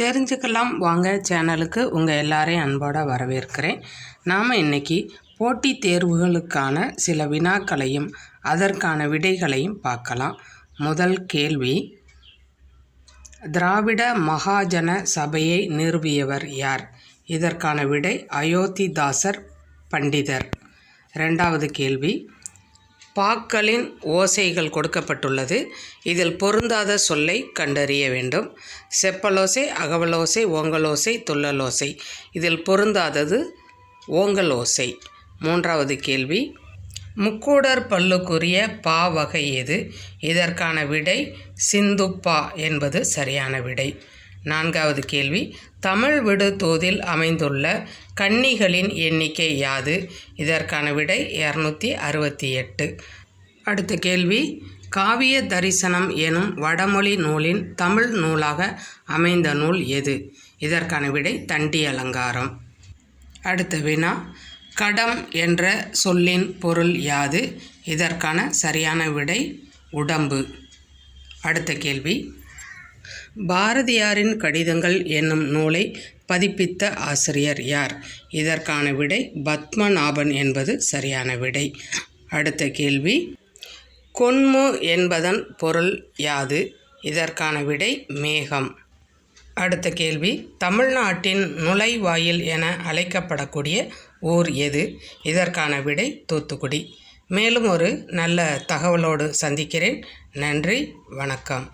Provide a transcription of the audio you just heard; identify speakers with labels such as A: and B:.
A: தெரிஞ்சுக்கலாம். வாங்க சேனலுக்கு உங்கள் எல்லாரையும் அன்போட வரவேற்கிறேன். நாம் இன்னைக்கு போட்டித் தேர்வுகளுக்கான சில வினாக்களையும் அதற்கான விடைகளையும் பார்க்கலாம். முதல் கேள்வி திராவிட மகாஜன சபையை நிறுவியவர் யார்? இதற்கான விடை அயோத்திதாசர் பண்டிதர். ரெண்டாவது கேள்வி பாக்களின் ஓசைகள் கொடுக்கப்பட்டுள்ளது. இதில் பொருந்தாத சொல்லை கண்டறிய வேண்டும். செப்பலோசை அகவலோசை ஓங்கலோசை துள்ளலோசை. இதில் பொருந்தாதது ஓங்கலோசை. மூன்றாவது கேள்வி. முக்கூடர் பல்லுக்குரிய பா வகை எது? இதற்கான விடை சிந்துப்பா என்பது சரியான விடை. நான்காவது கேள்வி. தமிழ் விடு தோதில் அமைந்துள்ள கன்னிகளின் எண்ணிக்கை யாது? இதற்கான விடை இரநூத்தி அறுபத்தி எட்டு. அடுத்த கேள்வி. காவிய தரிசனம் எனும் வடமொழி நூலின் தமிழ் நூலாக அமைந்த நூல் எது? இதற்கான விடை தண்டி அலங்காரம் அடுத்த வினா. கடம் என்ற சொல்லின் பொருள் யாது? இதற்கான சரியான விடை உடம்பு. அடுத்த கேள்வி. பாரதியாரின் கடிதங்கள் என்னும் நூலை பதிப்பித்த ஆசிரியர் யார்? இதற்கான விடை பத்மநாபன் என்பது சரியான விடை. அடுத்த கேள்வி. கொன்மு என்பதன் பொருள் யாது? இதற்கான விடை மேகம். அடுத்த கேள்வி. தமிழ்நாட்டின் நுழைவாயில் என அழைக்கப்படக்கூடிய ஊர் எது? இதற்கான விடை தூத்துக்குடி. மேலும் ஒரு நல்ல தகவலோடு சந்திக்கிறேன். நன்றி. வணக்கம்.